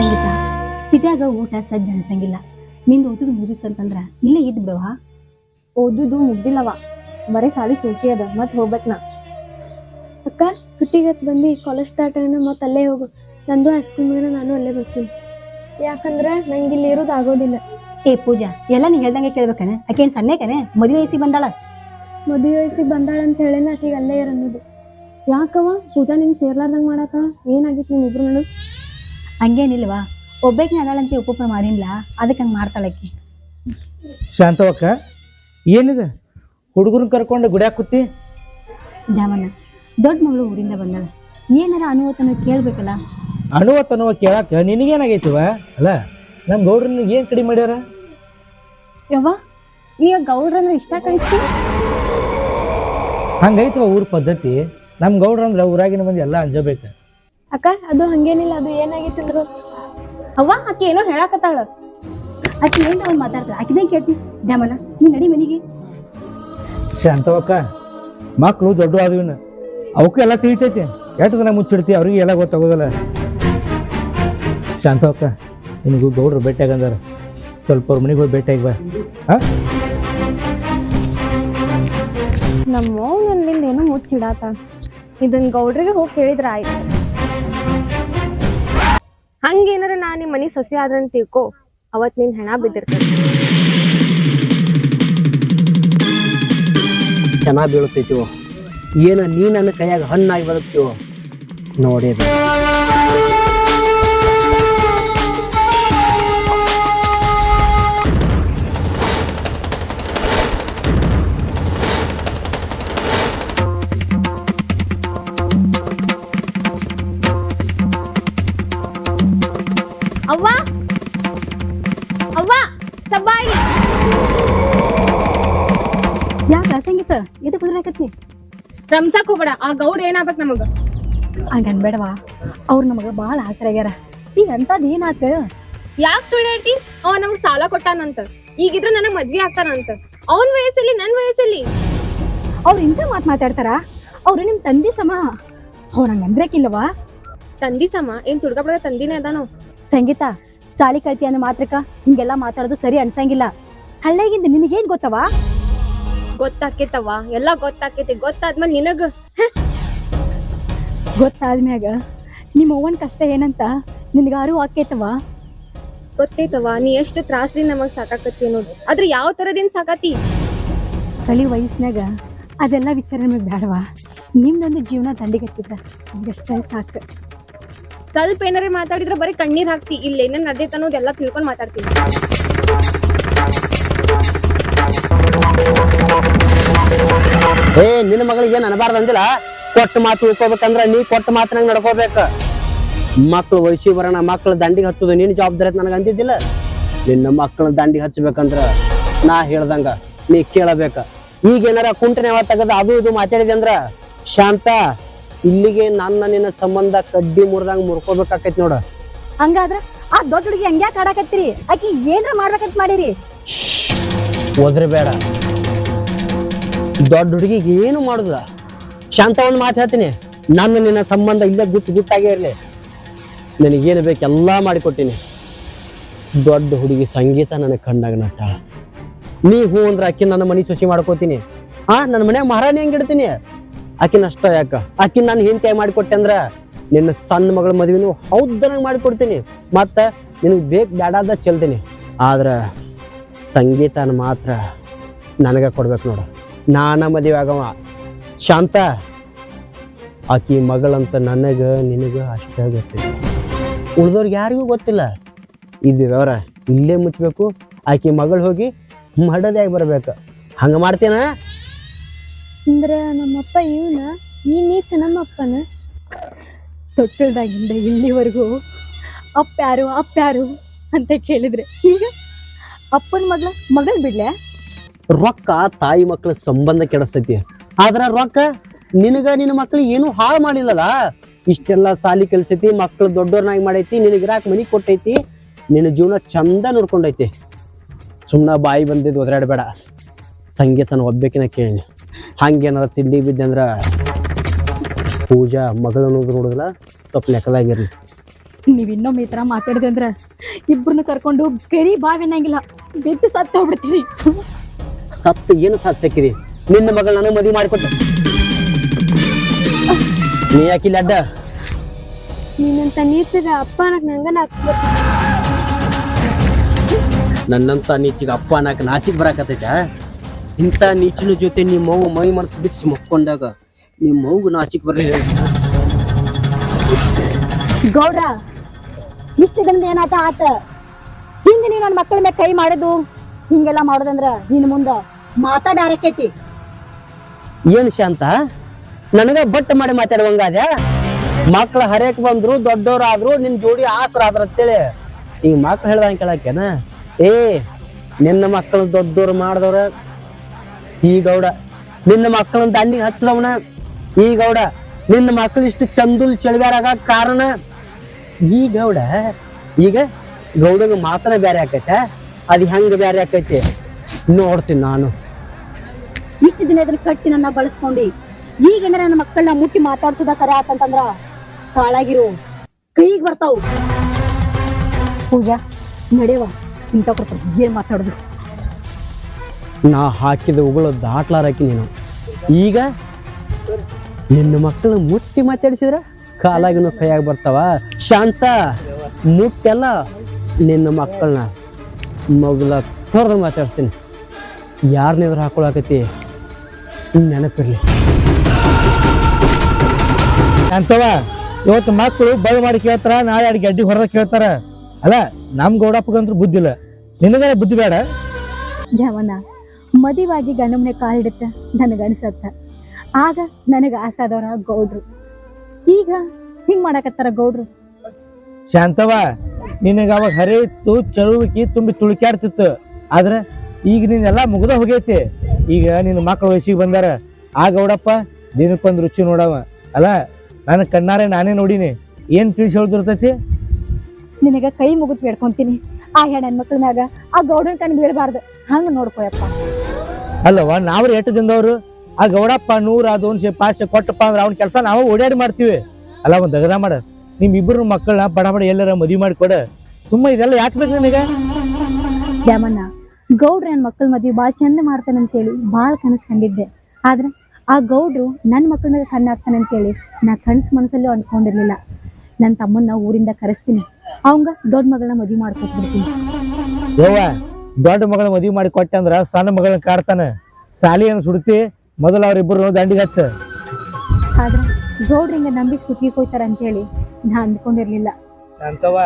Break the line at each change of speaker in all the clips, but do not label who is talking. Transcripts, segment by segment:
ಸಂಗೀತ. ಸಿಟಿಯಾಗ ಊಟ ಸಜ್ಜ ಅನ್ಸಂಗಿಲ್ಲ. ನಿಂದು ಓದುದು ಮುಗಿತಂತಂದ್ರ ಇಲ್ಲೇ ಇದ್ ಬಿಡವಾ
ಓದುದು ಮುಗ್ದಿಲ್ಲವ. ಬರೀ ಸಾಲಿ ಚೂಟಿ ಅದ ಮತ್ ಹೋಗ್ಬೇಕ್ ನಾ. ಅಕ್ಕ ಸುಟ್ಟಿಗತ್ ಬಂದು ಕಾಲೇಜ್ ಸ್ಟಾರ್ಟ್ ಆಗೋಣ ಮತ್ ಅಲ್ಲೇ ಹೋಗು. ನಂದು ಹೈಸ್ಕೂಲ್ ಮೇಲೆ ನಾನು ಅಲ್ಲೇ ಬರ್ತೀನಿ. ಯಾಕಂದ್ರೆ ನಂಗೆ ಇಲ್ಲಿ ಇರೋದು ಆಗೋದಿಲ್ಲ.
ಏ ಪೂಜಾ ಎಲ್ಲ ನೀ ಹೇಳ್ದಂಗೆ ಕೇಳ್ಬೇಕನೆ? ಆಕೆ ಏನ್ ಸಣ್ಣಕನೆ? ಮದುವೆ ವಯಸ್ಸಿಗೆ ಬಂದಾಳ?
ಮದುವೆ ವಯಸ್ಸಿಗೆ ಬಂದಾಳ ಅಂತ ಹೇಳೇನ ಆಕೆಗೆ ಅಲ್ಲೇ ಇರೋದು ಯಾಕವ ಪೂಜಾ ನಿಂಗೆ ಸೇರ್ಲಾರ್ದಂಗೆ ಮಾಡಾಕ? ಏನಾಗಿತ್ತು ನಿಮ್ ಇಬ್ರು ನಡು
ಹಂಗೇನಿಲ್ವಾ? ಒಬ್ಬಾಕಿನ ಅದಾಳಂತೆ ಉಪೋಪ ಮಾಡಿಲ್ಲ ಅದಕ್ಕೆ ಹಂಗೆ ಮಾಡ್ತಾಳಕ್ಕೆ
ಶಾಂತವಕ್ಕ ಏನಿದೆ? ಹುಡುಗರನ್ನ ಕರ್ಕೊಂಡು ಗುಡ್ಯಾಕ ಕೂತಿ?
ದ್ಯಾಮಣ್ಣ ದೊಡ್ಡ ಮಗಳು ಊರಿಂದ ಬಂದಾಳ. ಏನಾರ ಅನುವತನ ಕೇಳ್ಬೇಕಲ್ಲ?
ಅಣುವತ್ತನುವ ಕೇಳಕ್ಕೆ ನಿನಗೇನಾಗೈತಿವ? ಅಲ್ಲ ನಮ್ಮ ಗೌಡ್ರನ್ನ ಏನು ಕಡಿಮೆ ಮಾಡ್ಯಾರ?
ಯವ್ವ ಈಗ ಗೌಡ್ರಂದ್ರೆ ಇಷ್ಟ ಕಳಿಸ್ತಿ?
ಹಂಗೈತವ ಊರ ಪದ್ಧತಿ. ನಮ್ಮ ಗೌಡ್ರಂದ್ರೆ ಊರಾಗಿನ ಮಂದಿ ಎಲ್ಲ ಅಂಜಬೇಕು
ಅಕ್ಕ ಅದು ಹಂಗೇನಿಲ್ಲ ಅದು ಏನಾಗಿತ್ತು ಅಂದ್ರು?
ಅವ್ವ ಆಕೆ ಏನೋ ಹೇಳಾಕತ್ತಾಳ. ಆಕೆ ಏನ್ ಅವ್ನು ಮಾತಾಡ್ತಾಳ? ಆಕಿದೇ ಕೇಳ್ತಿ? ದ್ಯಾಮನ ನೀ ನಡಿ ಮನಿಗೆ.
ಶಾಂತವಕ್ಕ ಮಕ್ಕಳು ದೊಡ್ಡ ಆದ್ವಿನ ಅವಕ್ಕೂ ಎಲ್ಲ ತಿಳಿತೈತಿ. ಎಷ್ಟು ದಿನ ಮುಚ್ಚಿಡ್ತಿ ಅವ್ರಿಗೆ ಎಲ್ಲ ಗೊತ್ತಾಗೋದಿಲ್ಲ. ಶಾಂತವಕ್ಕ ನಿನಗೂ ಗೌಡ್ರು ಭೇಟಿಯಾಗಂದಾರ ಸ್ವಲ್ಪ ಅವ್ರ ಮನೆಗೆ ಹೋಗಿ ಭೇಟಿಯಾಗಿ ಬಾ. ಹಾಂ?
ನಮ್ಮ ನನ್ನಿಂದ ಏನೋ ಮುಚ್ಚಿಡಾತ. ಇದನ್ನ ಗೌಡ್ರಿಗೆ ಹೋಗಿ ಹೇಳಿದ್ರ ಆಯ್ತು. ಹಂಗೇನಾರ ನಾ ನಿಮ್ ಮನಿ ಸೊಸೆ ಆದ್ರಂತ ತಿಳ್ಕೊ, ಅವತ್ ನಿನ್ ಹೆಣ ಬಿದ್ದಿರ್ತ
ಚೆನ್ನಾಗಿ ಬೀಳ್ತೈತಿವೋ ಏನ ನೀ ನನ್ನ ಕೈಯಾಗ ಹಣ್ಣಾಗಿ ಬದುಕ್ತೀವೋ ನೋಡಿದ
ಯಾಕ ಸಂಗೀತ ಇದು ಕುದುರಾಕತ್ತಿ
ರಮ್ಸಾಕ್ ಹೋಗ್ಬೇಡ ಆ ಗೌಡ್ ಏನಾಗ್ಬೇಕ್ ನಮಗ?
ಹಂಗ ಬೇಡವಾ ಅವ್ರು ನಮಗ ಭಾಳ ಆಸರಾಗ್ಯಾರ ಈಗ ಅಂತದ್ ಏನಾತ?
ಯಾಕ್ ಸುಳ್ಳು ಹೇಳ್ತಿ? ಅವ ನಮಗ್ ಸಾಲ ಕೊಟ್ಟಾನಂತ. ಈಗಿದ್ರ ನನಗ್ ಮದ್ವೆ ಆಗ್ತಾನಂತ. ಅವನ್ ವಯಸ್ಸಲ್ಲಿ ನನ್ನ ವಯಸ್ಸಲ್ಲಿ.
ಅವ್ರು ಇಂಥ ಮಾತು ಮಾತಾಡ್ತಾರ? ಅವ್ರು ನಿಮ್ ತಂದೆ ಸಮ? ಅವ್ರ ಹಂಗ ಅಂದ್ರಕ್ಕಿಲ್ಲವಾ
ತಂದಿ ಸಮ? ಏನ್ ತುಡ್ಕ ತಂದಿನೇ ಅದಾನು?
ಸಂಗೀತ ಸಾಲಿ ಕಳ್ತಿ ಅನ್ನೋ ಮಾತ್ರಕ್ಕ ಹಿಂಗೆಲ್ಲ ಮಾತಾಡೋದು ಸರಿ ಅನ್ಸಂಗಿಲ್ಲ. ಹಳ್ಳಿಗಿಂದ ನಿನಗೇನ್ ಗೊತ್ತವಾ?
ಗೊತ್ತಾಕೇತವ್ವ? ಎಲ್ಲಾ ಗೊತ್ತಾಕೇತಿ. ಗೊತ್ತಾದ್ಮೇಲೆ ನಿನಗ
ಗೊತ್ತಾದ್ಮ್ಯಾಗ ನಿಮ್ಮ ಅವ್ವನ ಕಷ್ಟ ಏನಂತ ನಿನಗಾರು ಆಕೇತವ
ಗೊತ್ತೈತವ ನೀ ಎಷ್ಟು ತ್ರಾಸದಿಂದ ನಮಗ್ ಸಾಕಾಕತ್ತಿ ಅನ್ನೋದು ಆದ್ರೆ ಯಾವ ತರದಿಂದ ಸಾಕಾತಿ?
ಕಲಿ ವಯಸ್ಸಿನಾಗ ಅದೆಲ್ಲ ವಿಚಾರ ನಮಗೆ ಬೇಡವಾ ನಿಮ್ದೊಂದು ಜೀವನ ದಂಡಿಗತ್ತಿದ್ರ ಅದಷ್ಟೇ ಸಾಕ.
ಸ್ವಲ್ಪ ಏನಾರೇ ಮಾತಾಡಿದ್ರೆ ಬರೀ ಕಣ್ಣೀರ್ ಹಾಕ್ತಿ. ಇಲ್ಲ ನದಿ ತನೋದೆಲ್ಲ ಅನ್ನೋದೆಲ್ಲ ತಿಳ್ಕೊಂಡ್ ಮಾತಾಡ್ತೀನಿ.
ಏ, ನಿನ್ನ ಮಗಳಿಗೆ ಏನ್ ಅನಬಾರ್ದು ಅಂದಿಲ್ಲ? ಕೊಟ್ಟ ಮಾತು ಉಳ್ಕೋಬೇಕಂದ್ರ ನೀ ಕೊಟ್ಟ ಮಾತನಾಗ ನಡ್ಕೋಬೇಕ. ಮಕ್ಳು ವಯಸ್ಸಿ ಬರೋಣ, ಮಕ್ಳು ದಂಡಿಗೆ ಹಚ್ಚೋದು ನಿನ್ನ ಜವಾಬ್ದಾರಿ ನನಗೆ ಅಂದಿದ್ದಿಲ್ಲ ನಿನ್ನ ಮಕ್ಕಳ ದಂಡಿಗೆ ಹಚ್ಚಬೇಕಂದ್ರ ನಾ ಹೇಳ್ದಂಗ ನೀ ಕೇಳಬೇಕ. ಈಗ ಏನಾರ ಕುಂಟನೆವ ತೆಗದ ಅದು ಇದು ಮಾತಾಡಿದೆ ಅಂದ್ರ, ಶಾಂತ, ಇಲ್ಲಿಗೆ ನನ್ನ ನಿನ್ನ ಸಂಬಂಧ ಕಡ್ಡಿ ಮುರಿದಂಗ ಮುರ್ಕೋಬೇಕಾಕೈತಿ ನೋಡ.
ಹಂಗಾದ್ರ ಆ ದೊಡ್ಡ ಹುಡುಗಿ ಹಂಗ್ಯಾಕ್ ಆಡಾಕತ್ತೀರಿ ಆಕಿ ಏನ್ರ ಮಾಡ್ಬೇಕಂತ ಮಾಡಿರಿ?
ಒದ್ರಬೇಡ. ದೊಡ್ಡ ಹುಡುಗಿಗೆ ಏನು ಮಾಡುದ? ಶಾಂತ ಒಂದು ಮಾತು ಹೇಳ್ತೀನಿ. ನನ್ನ ನಿನ್ನ ಸಂಬಂಧ ಇಲ್ಲ ಗುಟ್ಟು ಗುಟ್ಟಾಗೇ ಇರಲಿ. ನನಗೇನು ಬೇಕು ಎಲ್ಲ ಮಾಡಿಕೊಟ್ಟಿನಿ ದೊಡ್ಡ ಹುಡುಗಿ ಸಂಗೀತ ನನಗೆ ಕಂಡಾಗ ನಟ್ಟಾಳ. ನೀ ಹೂ ಅಂದ್ರೆ ಆಕಿ ನನ್ನ ಮನೆ ಸೊಸಿ ಮಾಡ್ಕೋತೀನಿ. ಆ, ನನ್ನ ಮನೆ ಮಹಾರಾಣಿ ಹೆಂಗೆ ಇಡ್ತೀನಿ? ಆಕಿನ ಅಷ್ಟ ಯಾಕ? ಆಕಿನ ನಾನು ಹಿಂತೆ ಮಾಡಿಕೊಟ್ಟೆ ಅಂದ್ರೆ ನಿನ್ನ ಸಣ್ಣ ಮಗಳ ಮದುವೆನು ಹೌದನಾಗ ಮಾಡಿಕೊಡ್ತೀನಿ ಮತ್ತ ನಿನಗೆ ಬೇಕು ಬೇಡಾದ ಚೆಲ್ತೀನಿ. ಆದ್ರ ಸಂಗೀತನ ಮಾತ್ರ ನನಗೆ ಕೊಡ್ಬೇಕು ನೋಡು. ನಾನ ಮದುವೆ ಆಗವ. ಶಾಂತ, ಆಕಿ ಮಗಳಂತ ನನಗೆ, ನಿನಗೆ ಅಷ್ಟೇ ಗೊತ್ತಿಲ್ಲ ಉಳ್ದವ್ರಿಗೆ ಯಾರಿಗೂ ಗೊತ್ತಿಲ್ಲ. ಇದು ವ್ಯವಹಾರ ಇಲ್ಲೇ ಮುಚ್ಚಬೇಕು ಆಕಿ ಮಗಳು ಹೋಗಿ ಮಡದಾಗಿ ಬರಬೇಕು. ಹಂಗ ಮಾಡ್ತೇನ?
ಅಂದ್ರ ನಮ್ಮಪ್ಪ ಇವನ ಈ ನೀಚ ನಮ್ಮಪ್ಪನ.
ತೊಟ್ಟಲ್ದಾಗಿಂದ ಇಲ್ಲಿವರೆಗೂ ಅಪ್ಪ್ಯಾರು ಅಪ್ಪ್ಯಾರು ಅಂತ ಕೇಳಿದ್ರೆ ಈಗ ಅಪ್ಪನ ಮಗಳ ಮಗಳು ಬಿಡ್ಲೆ?
ರೊಕ್ಕ ತಾಯಿ ಮಕ್ಕಳ ಸಂಬಂಧ ಕೆಡಿಸ್ತೈತಿ. ಆದ್ರ ರೊಕ್ಕ ನಿನಗ ನಿನ್ನ ಮಕ್ಳಿಗೆ ಏನು ಹಾಳು ಮಾಡಿಲ್ಲಲ್ಲ ಇಷ್ಟೆಲ್ಲ ಸಾಲಿ ಕಲ್ಸೈತಿ ಮಕ್ಳು ದೊಡ್ಡವ್ರನ್ನಾಗಿ ಮಾಡೈತಿ ನಿನಗೆ ಇರಾಕ್ ಮನಿ ಕೊಟ್ಟೈತಿ ನಿನ್ನ ಜೀವನ ಚಂದ ನೋಡ್ಕೊಂಡೈತಿ. ಸುಮ್ಮನೆ ಬಾಯಿ ಬಂದಿದ್ದು ಒದರಾಡಬೇಡ. ಸಂಗೀತನ ಒಬ್ಬೇಕಿನ ಕೇಳಿ. ಹಂಗೇನಾರ ತಿಂಡಿ ಬಿದ್ದೆ ಅಂದ್ರ ಪೂಜಾ ಮಗಳು ಅನ್ನೋದು ನೋಡಿದ್ರ ತಪ್ಪು ನೆಕಲಾಗಿರ್ಲಿ
ನೀವ್ ಇನ್ನೊಮ್ಮೆ ಈ ತರ ಮಾತಾಡಿದೆ ಅಂದ್ರ ಇಬ್ಬರನ್ನ ಕರ್ಕೊಂಡು ಗರಿ ಬಾವಿ ಅನ್ನಂಗಿಲ್ಲ ಬಿದ್ದು ಸತ್ತು ಹೋಗ್ಬಿಡ್ತೀವಿ.
ಸತ್ತು ಏನು ಸಾಧಿಸಕ್ಕಿರಿ ನಿನ್ನ ಮಗಳು ನನಗೆ ಮದುವೆ ಮಾಡಿಕೊಟ್ಟೆ ನೀ ಯಾಕಿಲ್ಲ ಅಡ್ಡ?
ನೀನಂತ ನೀತಿಗ ಅಪ್ಪ ಅನ್ನಕ್ ನಂಗನ ಹಾಕ್ಬೇಕು
ನನ್ನಂತ ನೀಚಿಗೆ ಅಪ್ಪ ಅನ್ನಕ ನಾಚಿಗೆ ಬರಾಕತ್ತೈತ ಇಂಥ ನೀಚಿನ ಜೊತೆ ನಿಮ್ಮ ಮಗು ಮೈ ಮನಸ್ಸು ಬಿಚ್ಚಿ ಮಕ್ಕೊಂಡಾಗ ನಿಮ್ಮ ಮಗು ನಾಚಿಗೆ ಬರಲಿಲ್ಲ
ಗೌಡ ಇಷ್ಟು ದಿನದ ಏನಾತ ಆತ? ಹಿಂಗ ನೀ ನನ್ನ ಮಕ್ಕಳ ಮೇಲೆ ಕೈ ಮಾಡೋದು ಹಿಂಗೆಲ್ಲ ಮಾಡೋದಂದ್ರ ನಿನ್ ಮುಂದ ಮಾತಾಡಾರಕೈತಿ
ಏನ್ ಶಾಂತ? ನನಗ ಬಟ್ ಮಾಡಿ ಮಾತಾಡುವಂಗಾದ್ಯ ಮಕ್ಳು ಹರಿಯಕ್ ಬಂದ್ರು ದೊಡ್ಡವ್ರಾದ್ರು ನಿನ್ ಜೋಡಿ ಆಸರ ಆದ್ರ ಅಂತೇಳಿ. ಈಗ ಮಕ್ಳು ಹೇಳ್ದಂಗ ಕೇಳಕ್ಕೇನ ಏ, ನಿನ್ನ ಮಕ್ಕಳು ದೊಡ್ಡವ್ರು ಮಾಡಿದವ್ರ ಈ ಗೌಡ. ನಿನ್ನ ಮಕ್ಕಳನ್ನ ದಂಡಿಗೆ ಹಚ್ಚದವನ ಈ ಗೌಡ. ನಿನ್ನ ಮಕ್ಕಳು ಇಷ್ಟು ಚಂದುಲ್ ಚಳಿಗಾರಾಗ ಕಾರಣ ಈ ಗೌಡ. ಈಗ ಗೌಡನ ಮಾತ್ರ ಬೇರೆ ಆಕೈತೆ ಅದು ಹೆಂಗ ಬೇರೆ ಆಕೈತಿ ನೋಡ್ತೀನಿ ನಾನು.
ಇಷ್ಟು ದಿನ ಇದನ್ನ ಕಟ್ಟಿ ನನ್ನ ಬಳಸ್ಕೊಂಡು ಈಗ ನನ್ನ ಮಕ್ಕಳನ್ನ ಮುಟ್ಟಿ ಮಾತಾಡ್ಸೋದ ಕರೆ ಆತಂತಂದ್ರ ಕಾಳಾಗಿರು ಕೈಗೆ ಬರ್ತಾವ್. ಪೂಜಾ ನಡೆಯವ ಇಂಥ ಕೊಡ್ತಾರೆ ಏನ್ ಮಾತಾಡೋದು?
ನಾ ಹಾಕಿದ ಉಗುಳು ದಾಟ್ಲಾರಾಕಿ ನೀನು. ಈಗ ನಿನ್ನ ಮಕ್ಕಳು ಮುಟ್ಟಿ ಮಾತಾಡಿಸಿದ್ರ ಕಾಲಾಗಿನ ಕೈಯಾಗಿ ಬರ್ತಾವ. ಶಾಂತ ಮುಟ್ಟೆಲ್ಲ ನಿನ್ನ ಮಕ್ಕಳನ್ನ ಮಗಳ ಕರೆದು ಮಾತಾಡ್ತೀನಿ. ಯಾರನ್ನ ಎದುರು ಹಾಕೊಳಕತಿ ನೆನಪಿರಲಿ.
ಅಂತವ ಇವತ್ತು ಮಕ್ಕಳು ಬಲ್ ಮಾಡಿ ಕೇಳ್ತಾರ ನಾಳೆ ಎರಡು ಗಡ್ಡಿ ಹೊರದ ಕೇಳ್ತಾರ. ಅಲ್ಲ ನಮ್ ಗೌಡಪ್ಪಗಂತ್ರ ಬುದ್ಧಿ ಇಲ್ಲ. ನಿನಗ ಬುದ್ಧಿ ಬೇಡ?
ಧ್ಯಾವನ ಮದಿವಾಗಿ ಗಣಮನೆ ಕಾಲಿಡುತ್ತ ನನಗ ಅನ್ಸತ್ತ. ಆಗ ನನಗ ಆಸಾದವರ ಗೌಡ್ರು. ಈಗ ಹಿಂಗ್ ಮಾಡಕತ್ತಾರ ಗೌಡ್ರು?
ಶಾಂತವ ನಿನಗ ಅವಾಗ ಹರಿ ಇತ್ತು ಚಳುವಿಕೆ ತುಂಬಿ ತುಳುಕ್ಯಾಡ್ತಿತ್ತು. ಆದ್ರೆ ಈಗ ನೀನೆಲ್ಲ ಮುಗ್ದ ಹೋಗೈತಿ. ಈಗ ನಿನ್ನ ಮಕ್ಕಳು ವಯಸ್ಸಿಗೆ ಬಂದಾರ. ಆ ಗೌಡಪ್ಪ ದಿನಕ್ಕೊಂದು ರುಚಿ ನೋಡವ. ಅಲ್ಲ ನನ್ನ ಕಣ್ಣಾರೆ ನಾನೇ ನೋಡಿನಿ. ಏನ್ ತಿಳಿಸಿ ಹೇಳ್ದಿರ್ತೈತಿ?
ನಿನಗ ಕೈ ಮುಗಿದ್ ಬೇಡ್ಕೊಂತೀನಿ. ಆ ಹೆಣ್ಣು ಹೆಣ್ಮಕ್ಳ ಮ್ಯಾಗ ಆ ಗೌಡನ ಕಣ್ ಬೀಳಬಾರ್ದು. ಹಂಗ ನೋಡ್ಕೊಯಪ್ಪ.
ಅಲ್ಲವ ನಾವ್ರ ಎಷ್ಟು ದಿನದವ್ರು? ಆ ಗೌಡಪ್ಪ ನೂರ ದೋನ್ಶೆ ಪಾಶ ಕೊಟ್ಟಪ್ಪ ಅಂದ್ರೆ ಅವ್ನ ಕೆಲಸ ನಾವು ಓಡಾಡಿ ಮಾಡ್ತೀವಿ. ಅಲ್ಲ ಒಂದು ದಗದ ಮಾಡ. ನಿಮ್ ಇಬ್ಬರು ಮಕ್ಕಳನ್ನ ಬಡ ಬಡ ಎಲ್ಲರ ಮದುವೆ ಮಾಡಿಕೊಡ ತುಂಬ ಇದೆಲ್ಲ ಯಾಕೆ ಬೇಕು ನಿಮಗೆ
ದ್ಯಾಮಣ್ಣ ಗೌಡ್ರ ನನ್ನ ಮಕ್ಕಳ ಮದುವೆ ಭಾಳ ಚಂದ ಮಾಡ್ತಾನಂತೇಳಿ ಭಾಳ ಕನಸು ಕಂಡಿದ್ದೆ. ಆದ್ರೆ ಆ ಗೌಡ್ರು ನನ್ನ ಮಕ್ಕಳ ಮೇಲೆ ಕಣ್ಣು ಹೇಳಿ ನಾ ಕನಸು ಮನಸ್ಸಲ್ಲೂ ಅನ್ಕೊಂಡಿರ್ಲಿಲ್ಲ. ನನ್ನ ತಮ್ಮನ್ನ ಊರಿಂದ ಕರೆಸ್ತೀನಿ. ಅವಂಗ ದೊಡ್ಡ ಮಗಳನ್ನ ಮದುವೆ ಮಾಡ್ಕೊಟ್ಬಿಡ್ತೀನಿ.
ಯವ್ವ ದೊಡ್ಡ ಮಗಳ ಮದುವೆ ಮಾಡಿ ಕೊಟ್ಟೆ ಅಂದ್ರ ಸಣ್ಣ ಮಗಳನ್ನ ಕಾಡ್ತಾನೆ. ಸಾಲಿಯನ್ನು ಸುಡ್ತಿ ಮೊದಲು ಅವ್ರಿಬ್ಬರು ದಂಡಿಗೆ ಹಚ್ಚ
ಆದ್ರೆ ಗೌಡ್ರು ಹಿಂಗ ನಂಬಿಸಿ ಕುತ್ತಿಗೆ ಅಂತ ಅಂತೇಳಿ ನಾ ಅಂದ್ಕೊಂಡಿರ್ಲಿಲ್ಲ.
ಅಂತವ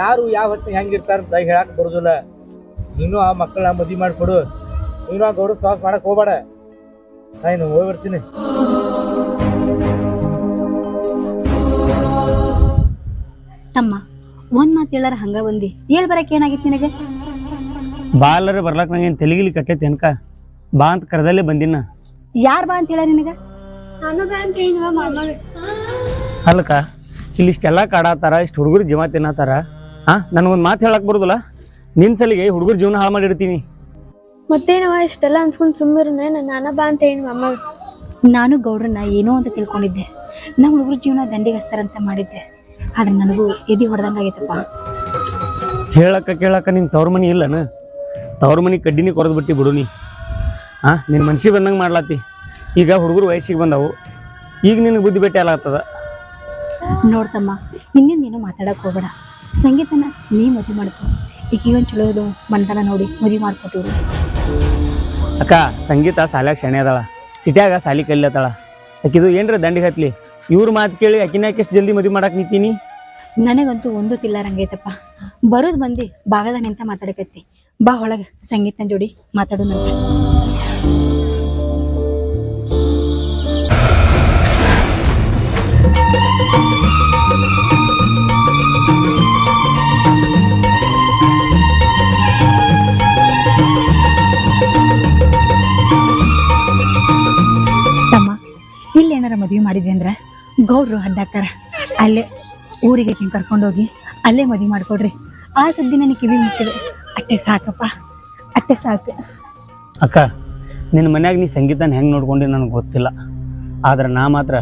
ಯಾರು ಯಾವ ಹೊತ್ತಿನ ಹೆಂಗಿರ್ತಾರ ಅಂತ ಹೇಳಕ್ ಬರುದಿಲ್ಲ. ನೀನು ಆ ಮಕ್ಕಳನ್ನ ಮದಿ ಮಾಡಿಕೊಡು. ನೀನು ಆ ಗೌಡ ಸಾಸ್ ಮಾಡಕ್ ಹೋಗ್ಬೇಡ. ನಾನು ಹೋಗಿ ಬರ್ತೀನಿ
ತಮ್ಮ ಒಂದ್ ಮಾತು ಹೇಳಾರ ಹಂಗ ಬಂದಿ. ಹೇಳ್ ಬರಕ್ ಏನಾಗಿತ್ತು ನಿನಗೆ?
ಬಾಲರ ಬರ್ಲಾಕ ನಂಗೇನು ತೆಲಿಗಿಲಿ ಕಟ್ಟೈತಿ ಅನ್ಕ? ಬಾ ಅಂತ ಕರೆದಲ್ಲೇ ಬಂದಿನ.
ಯಾರ್ ಬಾ ಅಂತ ಹೇಳ ನಿನಗ?
ನಾನು ಬ್ಯಾಂಕ್ ಹೇಳಿದ್ವ ಮಾಮ
ಅಲ್ಕ ಇಲ್ಲಿ ಇಷ್ಟೆಲ್ಲ ಕಾಡಾತಾರ ಇಷ್ಟು ಹುಡುಗರು ಜೀವ ತಿನ್ನತಾರ. ಹಾ ನನಗೊಂದು ಮಾತು ಹೇಳಕ್ ಬರುದಿಲ್ಲ? ನಿನ್ ಸಲಿಗೆ ಹುಡುಗರ ಜೀವನ ಹಾಳು ಮಾಡಿರ್ತೀನಿ.
ಮತ್ತೇನವ ಇಷ್ಟೆಲ್ಲ ಅನ್ಸ್ಕೊಂಡ್ ಸುಮ್ಮನೆ ನಾನು ಬಾ ಅಂತ ಹೇಳಿ ಅಮ್ಮ
ನಾನು ಗೌಡ್ರನ್ನ ಏನೋ ಅಂತ ತಿಳ್ಕೊಂಡಿದ್ದೆ. ನಮ್ಮ ಹುಡುಗರ ಜೀವನ ದಂಡಿಗೆ ಹಚ್ತಾರಂತ ಮಾಡಿದ್ದೆ. ಆದ್ರೆ ನನಗೂ ಎದಿ ಹೊಡೆದಂಗಾಗೈತಪ್ಪ
ಹೇಳಕ್ಕ ಕೇಳಕ್ಕ ನಿನ್ ತವ್ರ ಮನಿ ಇಲ್ಲನ? ತವ್ರ ಮನಿ ಕಡ್ಡಿನಿ ಕೊರದ್ ಬಿಟ್ಟಿ ಬಿಡು ನೀ. ಹಾ ನಿನ್ ಮನ್ಸಿಗೆ ಬಂದಂಗೆ ಮಾಡ್ಲಾತಿ. ಈಗ ಹುಡುಗರು ವಯಸ್ಸಿಗೆ ಬಂದವು. ಈಗ ನಿನಗೆ ಬುದ್ಧಿ ಭೇಟಿ ಆಗ್ತದ?
ನೋಡ್ತಮ್ಮ ಇನ್ನೇನು ನೀನು ಮಾತಾಡಕ್ಕೆ ಹೋಗಬೇಡ. ಸಂಗೀತನ ನೀ ಮದುವೆ ಮಾಡ್ಕೊ. ಈಗ ಇವನ್ ಚಲೋದು ಮಂತನ ನೋಡಿ ಮದುವೆ ಮಾಡ್ಕೊಟ್ಟಿವ್ರು
ಅಕ್ಕ ಸಂಗೀತ ಸಾಲ್ಯಾಗ ಶಣೆ ಅದಾಳ. ಸಿಟ್ಯಾಗ ಸಾಲಿ ಕಲಿಯತ್ತಾಳ ಆಕಿದು ಏನ್ರ ದಂಡಿಗೆ ಹತ್ಲಿ? ಇವ್ರ ಮಾತು ಕೇಳಿ ಆಕಿನಾಕ ಎಷ್ಟು ಜಲ್ದಿ ಮದುವೆ ಮಾಡಕ್ ನಿಂತೀನಿ?
ನನಗಂತೂ ಒಂದು ತಿಲ್ಲಾರಂಗೈತಪ್ಪ ಬರೋದು ಬಂದು ಭಾಗದ ನಿಂತ ಮಾತಾಡಕತ್ತಿ. ಬಾ ಒಳಗೆ ಸಂಗೀತನ ಜೋಡಿ ಮಾತಾಡೋಣಂತ ಮದ್ವೆ ಮಾಡಿದ್ವಿ ಅಂದ್ರೆ ಗೌಡ್ರು ಅಡ್ಡಾಕ್ತಾರ ಅಲ್ಲೇ ಊರಿಗೆ ಕರ್ಕೊಂಡೋಗಿ ಅಲ್ಲೇ ಮದುವೆ ಮಾಡ್ಕೊಡ್ರಿ. ಆ ಸುದ್ದಿ ನನಗೆ ಕಿವಿ ಮುಟ್ಟಿದೆ ಅಟ್ಟೆ ಸಾಕಪ್ಪ. ಅಟ್ಟೆ ಸಾಕು.
ಅಕ್ಕ, ನಿನ್ನ ಮನ್ಯಾಗ ನೀ ಸಂಗೀತನ ಹೆಂಗೆ ನೋಡ್ಕೊಂಡಿ ನನಗೆ ಗೊತ್ತಿಲ್ಲ. ಆದ್ರೆ ನಾ ಮಾತ್ರ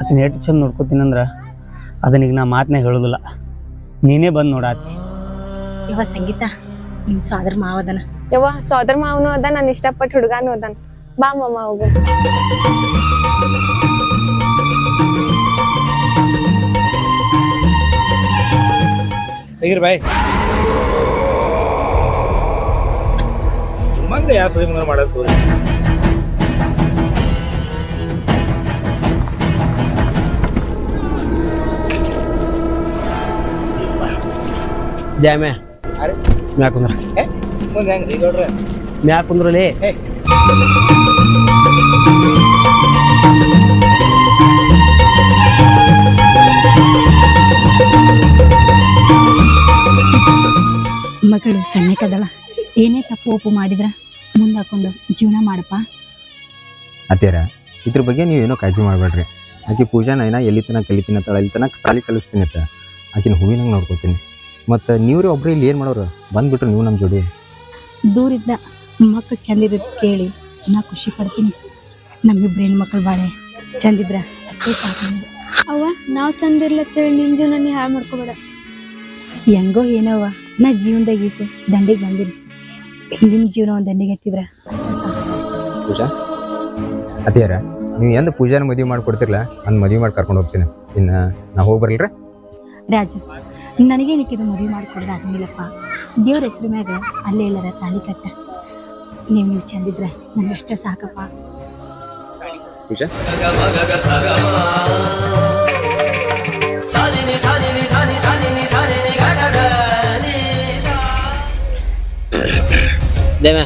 ಆಕಿನ ಎಷ್ಟು ಚಂದ ನೋಡ್ಕೋತೀನಿ ಅಂದ್ರೆ ಅದನ್ನೀಗ ನಾ ಮಾತನೇ ಹೇಳೋದಿಲ್ಲ. ನೀನೇ ಬಂದು ನೋಡಾತಿ
ಇವ ಸಂಗೀತ ನಿಮ್ ಸಾದರ ಮಾವದನ
ಯವ್ವ ಸೋದರ ಮಾವನು ಅದ ನಾನು ಇಷ್ಟಪಟ್ಟು ಹುಡುಗಾನು ಅದಾನ. ಬಾ ಮಮ್ಮ ಹೋಗು.
ತೆಗೀರಿ ಬಾಯ್. ಯಾಕೆ ಸುಮ್ಮನೆ ಮಾಡೋದು
ದ್ಯಾಮೆ
ಅರೆ.
ಮ್ಯಾಕ್ ಕುಂದ್ರ? ಮ್ಯಾಕ್ ಕುಂದ್ರಲಿ?
ಮಗಳು ಸಣ್ಣಕದಳ ಏನೇ ತಪ್ಪು ಒಪ್ಪು ಮಾಡಿದ್ರ ಮುಂದೆ ಹಾಕೊಂಡು ಜೀವನ ಮಾಡಪ್ಪ.
ಅತ್ತೇರ ಇದ್ರ ಬಗ್ಗೆ ನೀವು ಏನೋ ಕಾಳಜಿ ಮಾಡಬೇಡ್ರಿ. ಆಕೆ ಪೂಜಾನ ಏನ ಎಲ್ಲಿ ತನಕ ಕಲಿತೀನಿ ಅಂತ ಅಲ್ಲಿ ತನಕ ಸಾಲಿ ಕಲಿಸ್ತೀನಿ ಅಂತ ಆಕಿನ ಹೂವಿನಂಗೆ ನೋಡ್ಕೊತೀನಿ. ಮತ್ತು ನೀವ್ರಿ ಒಬ್ರು ಇಲ್ಲಿ ಏನು ಮಾಡೋರು? ಬಂದ್ಬಿಟ್ರು ನೀವು ನಮ್ಮ ಜೋಡಿ.
ದೂರಿದ್ದ ಮಕ್ಕಳು ಚಂದಿರೋದ್ ಕೇಳಿ ನಾ ಖುಷಿ ಪಡ್ತೀನಿ. ನಮ್ಮಿಬ್ರು ಹೆಣ್ಮಕ್ಳು ಬಾಳೆ ಚಂದಿದ್ರ ಅಷ್ಟೇ ಸಾಕು ನನಗೆ.
ಅವ್ವ ನಾವ್ ಚಂದ ಇರ್ಲತ್ತೇಳಿ ನಿನ್ ಜೀವನ ನೀ ಹಾಳು ಮಾಡ್ಕೋಬೇಡ.
ಹೆಂಗೋ ಏನವ್ವ ನಾ ಜೀವನದಾಗ ಈಸೆ ದಂಡಿಗೆ ಬಂದಿನಿ. ಹಿಂದಿನ ಜೀವನ ಒಂದು ದಂಡಿಗೆ ಹತ್ತಿದ್ರ
ಪೂಜಾ ನೀವು ಎಂದ ಪೂಜಾನ ಮದುವೆ ಮಾಡಿಕೊಡ್ತಿರಲ್ಲ ನಾನು ಮದುವೆ ಮಾಡಿ ಕರ್ಕೊಂಡು ಹೋಗ್ತೀನಿ. ಇನ್ನು ನಾ ಹೋಗಿ ಬರಲ್ರಿ?
ರಾಜು ನನಗೆ ಇದು ಮದುವೆ ಮಾಡಿಕೊಡೋದು ಆಗಂಗಿಲ್ಲಪ್ಪ ದೇವ್ರ ಹೆಸರು ಮ್ಯಾಗ ಅಲ್ಲೇ ಎಲ್ಲರ ತಾಳಿ ಕಟ್ಟ. ನೀವು ನೀವು ಚಂದಿದ್ರ ನನಗಷ್ಟೇ ಸಾಕಪ್ಪ.
ಪೂಜಾ?
ದ್ಯಾಮೆ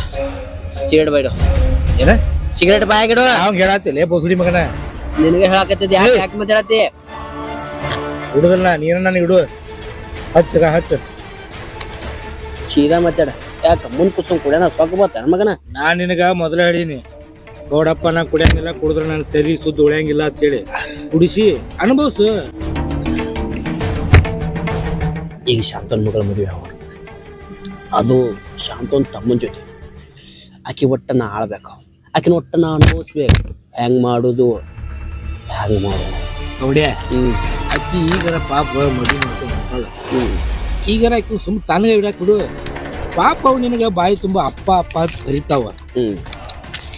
ಸಿಗರೇಟ್ ಬೈಡು
ಏನ?
ಸಿಗರೇಟ್ ಬಾಯಾಗಿಡು
ಅವ್ನು ಹೇಳತ್ತಿಲ್ಲ ಬೋಸುಡಿ ಮಗನ.
ನಿನಗೆ ಹೇಳಕತ್ತಿದ್ದೆ ಯಾಕೆ ಯಾಕೆ ಮಾತಾಡತ್ತಿ?
ಹಿಡುದಲ್ಲ ನೀನ ನನಗೆ ಇಡು. ಹಚ್ಚಗ ಹಚ್ಚ.
ಸೀದಾ ಮಾತಾಡ. ಯಾಕ ಮುಂದ್ ಕುತ್ಕೊಂಡ್ ಕುಡ್ಯಾನ? ಸೊಕ್ಕ ಬತ್ತ ಮಗನ?
ನಾ ನಿನಗ ಮೊದಲ ಹೇಳೀನಿ. ಗೌಡಪ್ಪ ನಾ ಕುಡಿಯಂಗಿಲ್ಲ ಕುಡಿದ್ರೆ ನನ್ನ ತೆರಿ ಸುದ್ದಿ ಉಳಿಯಂಗಿಲ್ಲ ಅಂತೇಳಿ ಕುಡಿಸಿ ಅನುಭವ್ಸು.
ಈಗ ಶಾಂತನ್ ಮಗಳ ಮದುವೆ ಅವ ಅದು ಶಾಂತನ್ ತಮ್ಮನ ಜೊತೆ. ಆಕೆ ಒಟ್ಟ ನಾ ಆಳ್ಬೇಕು. ಆಕಿನ ಒಟ್ಟ ನಾ ಅನುಭವಿಸ್ಬೇಕು. ಹೆಂಗ್ ಮಾಡುದು ಹೆಂಗ್ ಮಾಡೋದು.
ಗೌಡ್ಯ
ಹ್ಮ್.
ಅಕ್ಕಿ ಈಗರ ಪಾಪ ಮದುವೆ ಮಾಡ್ಕೊಂಡು ಈಗರ ಆಕಿ ಸುಮ್ ತನಗ ಇಡಕ್ ಬಿಡು ಪಾಪ ಅವ್ ನಿನಗ ಬಾಯಿ ತುಂಬಾ ಅಪ್ಪ ಅಪ್ಪ ಅಂತ ಕರಿತಾವ.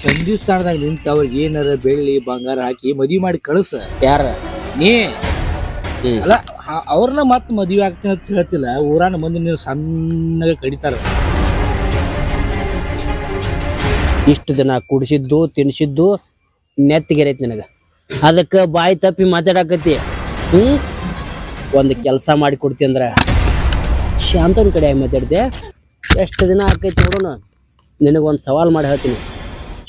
ತಂದಿ ಸ್ಥಾನದಾಗ ನಿಂತವ್ರಿಗೆ ಏನಾರ ಬೆಳ್ಳಿ ಬಂಗಾರ ಹಾಕಿ ಮದ್ವಿ ಮಾಡಿ ಕಳಿಸ.
ಯಾರ?
ನೀ. ಅಲ್ಲ ಅವ್ರನ್ನ ಮತ್ ಮದ್ವೆ ಆಗ್ತೀನಿ ಅಂತ ಹೇಳ್ತಿಲ್ಲ ಊರಾನ ಮಂದಿ ನೀವು ಸಣ್ಣಗೆ ಕಡಿತಾರ.
ಇಷ್ಟು ದಿನ ಕುಡಿಸಿದ್ದು ತಿನ್ಸಿದ್ದು ನೆತ್ತಿಗೆರೈತಿ ನನಗೆ. ಅದಕ್ಕೆ ಬಾಯಿ ತಪ್ಪಿ ಮಾತಾಡಕತ್ತಿ. ಹ್ಮ್? ಒಂದು ಕೆಲಸ ಮಾಡಿ ಕೊಡ್ತಿ ಅಂದ್ರೆ. ಶಾಂತನ ಕಡೆ ಮಾತಾಡಿದೆ. ಎಷ್ಟು ದಿನ ಆಕೈತಿ ನೋಡೋಣ. ನಿನಗೊಂದು ಸವಾಲು ಮಾಡಿ ಹೇಳ್ತೀನಿ.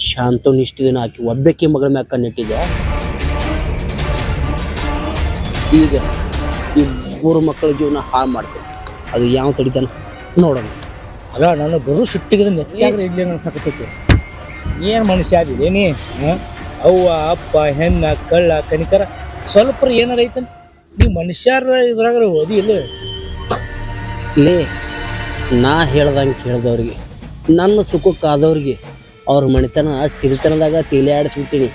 ಶಾಂತನ್ ಇಷ್ಟು ದಿನ ಆಕಿ ಒಬ್ಬಕ್ಕೆ ಮಗಳ ಮ್ಯಾಕ ಕಣ್ಣಿಟ್ಟಿದ್ದೆ ಈಗ ಇಬ್ಬರು ಮಕ್ಕಳ ಜೀವನ ಹಾಳು ಮಾಡ್ತೀನಿ ಅದು ಯಾವ ತಡಿತಾನ ನೋಡೋಣ.
ಅದ ನಾನು ಬರು ಸಿಟ್ಟಿಗೆ ನೆತ್ತಾಗ್ರೆ ಇಲ್ಲಿ ಅನ್ಸಕತ್ತೈತಿ? ಏನು ಮನುಷ್ಯ ಆದಿದೆ ನೀ? ಅವ್ವ, ಅಪ್ಪ, ಹೆಣ್ಣ, ಕಳ್ಳ, ಕನಿಕರ, ಸ್ವಲ್ಪ ಏನಾರ ಐತನ್ ನೀ ಮನುಷ್ಯರ ಇದ್ರಾಗ ಓದಿ ಇಲ್ಲ?
ಲೇ, ನಾ ಹೇಳ್ದಂಗೆ ಕೇಳ್ದವ್ರಿಗೆ, ನನ್ನ ಸುಖಕ್ಕಾದವ್ರಿಗೆ, ಅವ್ರ ಮನೆತನ, ಸಿರಿತನದಾಗ ತೇಲಿಯಾಡಿಸ್ಬಿಟ್ಟಿನಿ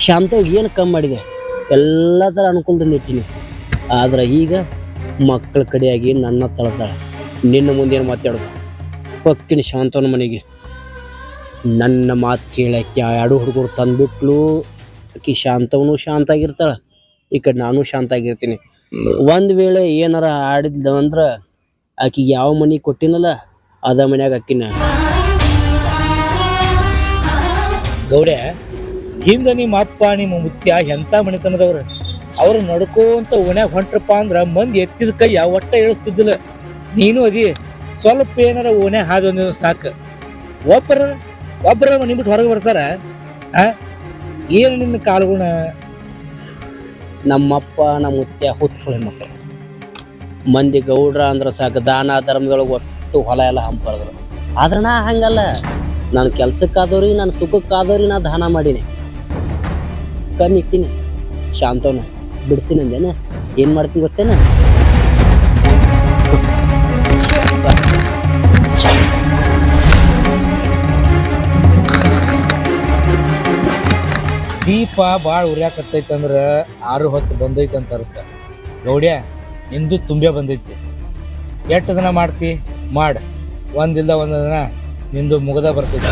ಶಾಂತವಾಗಿ ಏನು ಕಮ್ಮಿ ಮಾಡಿದೆ? ಎಲ್ಲ ಥರ ಅನುಕೂಲದಿಂದ ಆದ್ರೆ ಈಗ ಮಕ್ಕಳ ಕಡೆಯಾಗಿ ನನ್ನ ತಳ್ತಾಳೆ ನಿನ್ನ ಮುಂದೇನು ಮಾತಾಡೋದು? ಹೋಗ್ತೀನಿ ಶಾಂತವನ ಮನೆಗೆ. ನನ್ನ ಮಾತು ಕೇಳಕ್ಕೆ ಎರಡು ಹುಡುಗರು ತಂದುಬಿಟ್ಲು. ಆಕಿ ಶಾಂತವನು ಶಾಂತ ಆಗಿರ್ತಾಳೆ ಈ ಕಡೆ ನಾನು ಶಾಂತ ಆಗಿರ್ತೀನಿ ಒಂದ್ ವೇಳೆ ಏನಾರ ಆಡಿದ್ಲು ಅಂದ್ರೆ ಆಕಿಗೆ ಯಾವ ಮನಿ ಕೊಟ್ಟಿನಲ್ಲ ಅದ ಮನ್ಯಾಗ ಅಕ್ಕಿನ.
ಗೌಡ್ಯ ಹಿಂದ ನಿಮ್ಮ ಅಪ್ಪ ನಿಮ್ಮ ಮುತ್ಯ ಎಂತ ಮನೆತನದವ್ರ? ಅವ್ರು ನಡ್ಕೋಂತ ಓಣ್ಯಾಗ ಹೊಂಟ್ರಪ್ಪ ಅಂದ್ರ ಮಂದಿ ಎತ್ತಿದ ಕೈ ಒಟ್ಟ ಇಳಿಸ್ತಿದ್ದಿಲ್ಲ ನೀನು ಅದಿ ಸ್ವಲ್ಪ ಏನಾರ ಓಣ್ಯಾಗ ಹಾದು ಸಾಕ ಸಾಕು. ಒಬ್ಬರ ಒಬ್ಬರ ಮನೆ ಬಿಟ್ಟು ಹೊರಗೆ ಬರ್ತಾರ ಆ? ಏನು ನಿನ್ನ ಕಾಲ್ಗುಣ?
ನಮ್ಮಪ್ಪ ನಮ್ಮ ಮುತ್ಯ ಹುಚ್ಚುಳೆ ಮಕ್ಕಳು. ಮಂದಿ ಗೌಡ್ರ ಅಂದ್ರೆ ಸಾಕು ದಾನ ಧರ್ಮದೊಳಗೆ ಒಟ್ಟು ಹೊಲ ಎಲ್ಲ ಹಂಪರ್ದ್ರು. ಆದ್ರೆ ನಾ ಹಂಗಲ್ಲ. ನಾನು ಕೆಲ್ಸಕ್ಕಾದವ್ರಿ, ನಾನು ಸುಖಕ್ಕಾದವ್ರಿ, ನಾ ದಾನ ಮಾಡೀನಿ. ಕಣ್ಣಿಟ್ಟಿನಿ. ಶಾಂತವನ ಬಿಡ್ತೀನಿ ಅಂದೇನ ಏನು ಮಾಡ್ತೀನಿ ಗೊತ್ತೇನ?
ದೀಪ ಭಾಳ ಉರಿಯಾಕತ್ತೈತೆ ಅಂದ್ರ ಆರು ಹೊತ್ತು ಬಂದೈತೆ ಅಂತ ಅರ್ಥ. ಗೌಡ್ಯ, ನಿಂದು ತುಂಬೆ ಬಂದೈತಿ. ಎಷ್ಟು ದಿನ ಮಾಡ್ತಿ? ಮಾಡು. ಒಂದಿಲ್ಲ ಒಂದು ದಿನ ನಿಂದು ಮುಗದ ಬರ್ತೈತಿ.